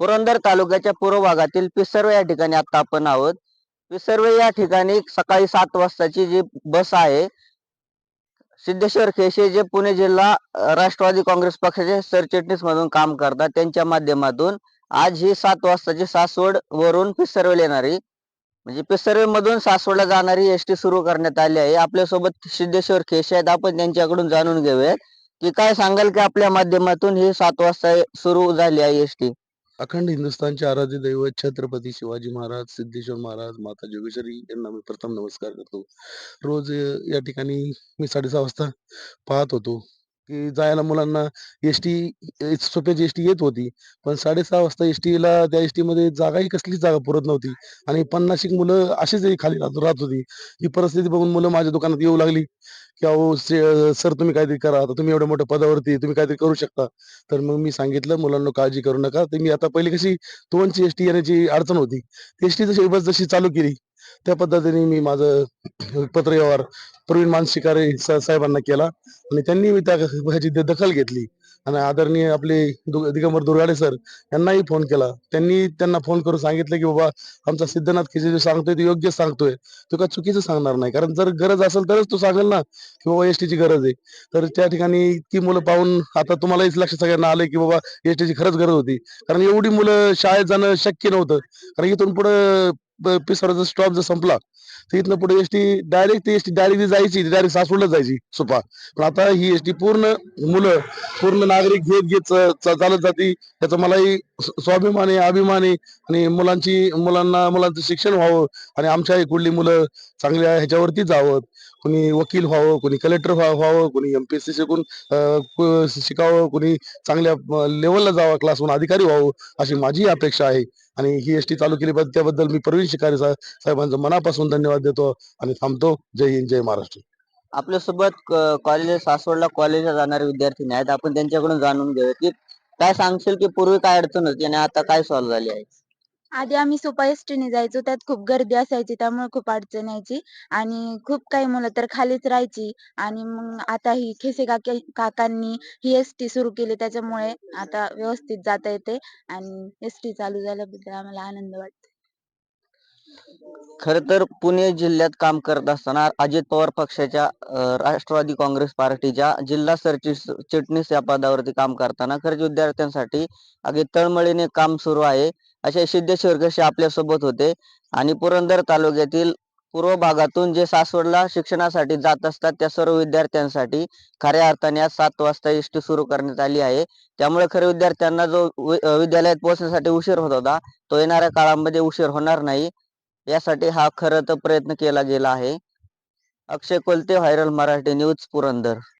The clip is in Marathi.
पुरंदर तालुक्याच्या पूर्व भागातील पिसर्वे या ठिकाणी आता आपण आहोत. पिसर्वे या ठिकाणी सकाळी सात वाजताची जी बस आहे सिद्धेश्वर खेशे जे पुणे जिल्हा राष्ट्रवादी काँग्रेस पक्षाचे सरचिटणीस म्हणून काम करतात त्यांच्या माध्यमातून आज ही सात वाजताची सासवड वरून पिसर्वेला येणारी म्हणजे पिसर्वे मधून सासवडला जाणारी एस टी सुरू करण्यात आली आहे. आपल्यासोबत सिद्धेश्वर खेशे आहेत. आपण त्यांच्याकडून जाणून घेऊयात की काय सांगाल की आपल्या माध्यमातून ही सात वाजता सुरू झाली आहे एस टी? अखंड हिंदुस्थानचे आराध्य दैवत छत्रपती शिवाजी महाराज सिद्धेश्वर महाराज माता जोगेश्वरी यांना मी प्रथम नमस्कार करतो. रोज या ठिकाणी मी साडेसहा वाजता पाहत होतो की जायला मुलांना एस टी सोप्याची एस टी येत होती पण साडेसहा वाजता एस टीला त्या एसमध्ये जागाही कसलीच जागा पुरत नव्हती आणि पन्नाशिक मुलं अशीच खाली राहत होती. ही परिस्थिती बघून मुलं माझ्या दुकानात येऊ लागली. की अहो सर तुम्ही काहीतरी करा आता तुम्ही एवढ्या मोठ्या पदावरती तुम्ही काहीतरी करू शकता. तर मग मी सांगितलं मुलांना काळजी करू नका. तर मी आता पहिली कशी दोनची एस टी येण्याची अडचण होती एस टी जशी बस जशी चालू केली. त्या पद्धतीने मी माझं पत्रव्यवहार प्रवीण मानशिकारे साहेबांना केला आणि त्यांनी मी त्या ह्याची दखल घेतली. आणि आदरणीय आपले दिगंबर दुर्गाडे सर यांनाही फोन केला. त्यांनी त्यांना फोन करून सांगितलं की बाबा आमचा सिद्धनाथ खिचे जो सांगतोय ते योग्य सांगतोय. तो का चुकीचं सांगणार नाही. कारण जर गरज असेल तरच तो सांगेल ना की बाबा एसटीची ची गरज आहे. तर त्या ठिकाणी इतकी मुलं पाहून आता तुम्हालाही लक्ष सगळ्यांना आलं की बाबा एसटीची ची खरंच गरज होती. कारण एवढी मुलं शाळेत जाणं शक्य नव्हतं. कारण इथून पुढे पिसवराचा स्टॉप जर संपला तर इथनं पुढे एस टी डायरेक्ट ती एस टी डायरेक्ट जायची डायरेक्ट सासवडला जायची सुपा. पण आता ही एस टी पूर्ण मुलं पूर्ण नागरिक घेत घेत चालत जाती. त्याचा मलाही स्वाभिमान आहे अभिमान आहे आणि मुलांची मुलांना मुलांचं शिक्षण व्हावं आणि आमच्या इकडली मुलं चांगल्या ह्याच्यावरती जावं. कोणी वकील व्हावं कोणी कलेक्टर व्हावं कोणी एमपीएससी शिकून शिकावं कोणी चांगल्या लेवलला जावं क्लासहून अधिकारी व्हावं अशी माझी अपेक्षा आहे. आणि ही एस टी चालू केली पाहिजे त्याबद्दल मी प्रवीण शिकारे साहेबांचं मनापासून धन्यवाद देतो आणि थांबतो. जय हिंद जय महाराष्ट्र. आपल्यासोबत कॉलेज सासवडला कॉलेजला जाणारे विद्यार्थी आहेत आपण त्यांच्याकडून जाणून घेऊया की काय सांगशील की पूर्वी काय अडचण होती आणि आता काय सॉल्व्ह झाली आहे? आधी आम्ही सुपा एसटीने जायचो त्यात खूप गर्दी असायची त्यामुळे खूप अडचण यायची. आणि खूप काही मुलं तर खालीच राहायची. आणि मग आता ही खेसे काके काकांनी ही एसटी सुरू केली त्याच्यामुळे आता व्यवस्थित जाता येते. आणि एसटी चालू झाल्याबद्दल आम्हाला आनंद वाटतो खर तर पुणे जिल्ह्यात काम करत असताना अजित पवार पक्षाच्या राष्ट्रवादी काँग्रेस पार्टीच्या जिल्हा सरचिटणीस या पदावरती काम करताना खरंच विद्यार्थ्यांसाठी अगदी तळमळीने काम सुरू आहे. असे सिद्धेश्वर कसे आपल्यासोबत होते. आणि पुरंदर तालुक्यातील पूर्व भागातून जे सासवडला शिक्षणासाठी जात असतात त्या सर्व विद्यार्थ्यांसाठी खऱ्या अर्थाने आज सात वाजता एस टी सुरू करण्यात आली आहे. त्यामुळे खरे विद्यार्थ्यांना जो विद्यालयात पोहोचण्यासाठी उशीर होत होता तो येणाऱ्या काळामध्ये उशीर होणार नाही. यासाठी हा खरं तर प्रयत्न केला गेला आहे. Akshay Kolte viral Marathi news Purandar.